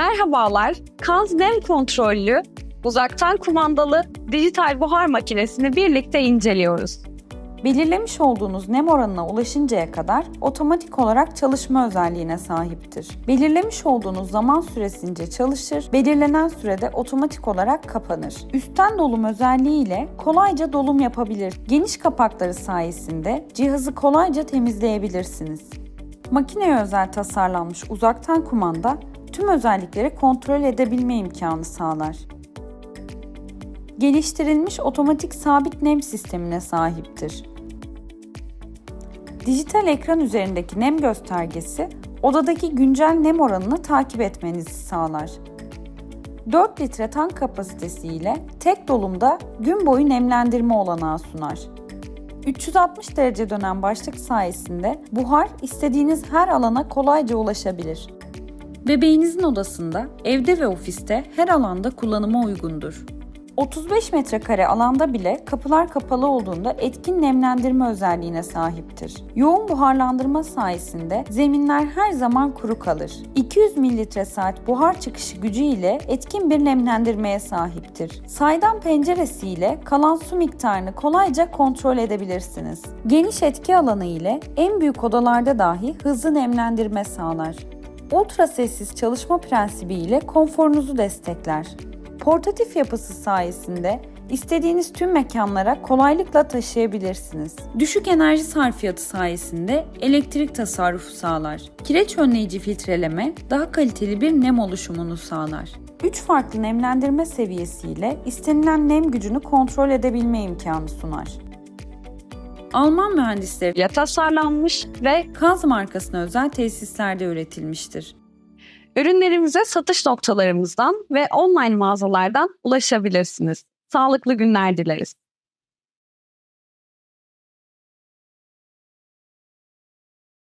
Merhabalar, Kaz Nem kontrollü, uzaktan kumandalı dijital buhar makinesini birlikte inceliyoruz. Belirlemiş olduğunuz nem oranına ulaşıncaya kadar otomatik olarak çalışma özelliğine sahiptir. Belirlemiş olduğunuz zaman süresince çalışır, belirlenen sürede otomatik olarak kapanır. Üstten dolum özelliği ile kolayca dolum yapabilir. Geniş kapakları sayesinde cihazı kolayca temizleyebilirsiniz. Makineye özel tasarlanmış uzaktan kumanda tüm özellikleri kontrol edebilme imkanı sağlar. Geliştirilmiş otomatik sabit nem sistemine sahiptir. Dijital ekran üzerindeki nem göstergesi odadaki güncel nem oranını takip etmenizi sağlar. 4 litre tank kapasitesi ile tek dolumda gün boyu nemlendirme olanağı sunar. 360 derece dönen başlık sayesinde buhar istediğiniz her alana kolayca ulaşabilir. Bebeğinizin odasında, evde ve ofiste her alanda kullanıma uygundur. 35 metrekare alanda bile kapılar kapalı olduğunda etkin nemlendirme özelliğine sahiptir. Yoğun buharlandırma sayesinde zeminler her zaman kuru kalır. 200 mililitre saat buhar çıkışı gücü ile etkin bir nemlendirmeye sahiptir. Saydam penceresi ile kalan su miktarını kolayca kontrol edebilirsiniz. Geniş etki alanı ile en büyük odalarda dahi hızlı nemlendirme sağlar. Ultra sessiz çalışma prensibi ile konforunuzu destekler. Portatif yapısı sayesinde istediğiniz tüm mekanlara kolaylıkla taşıyabilirsiniz. Düşük enerji sarfiyatı sayesinde elektrik tasarrufu sağlar. Kireç önleyici filtreleme daha kaliteli bir nem oluşumunu sağlar. 3 farklı nemlendirme seviyesiyle istenilen nem gücünü kontrol edebilme imkanı sunar. Alman mühendisleri Ya tasarlanmış ve Kaz markasına özel tesislerde üretilmiştir. ürünlerimize satış noktalarımızdan ve online mağazalardan ulaşabilirsiniz. Sağlıklı günler dileriz.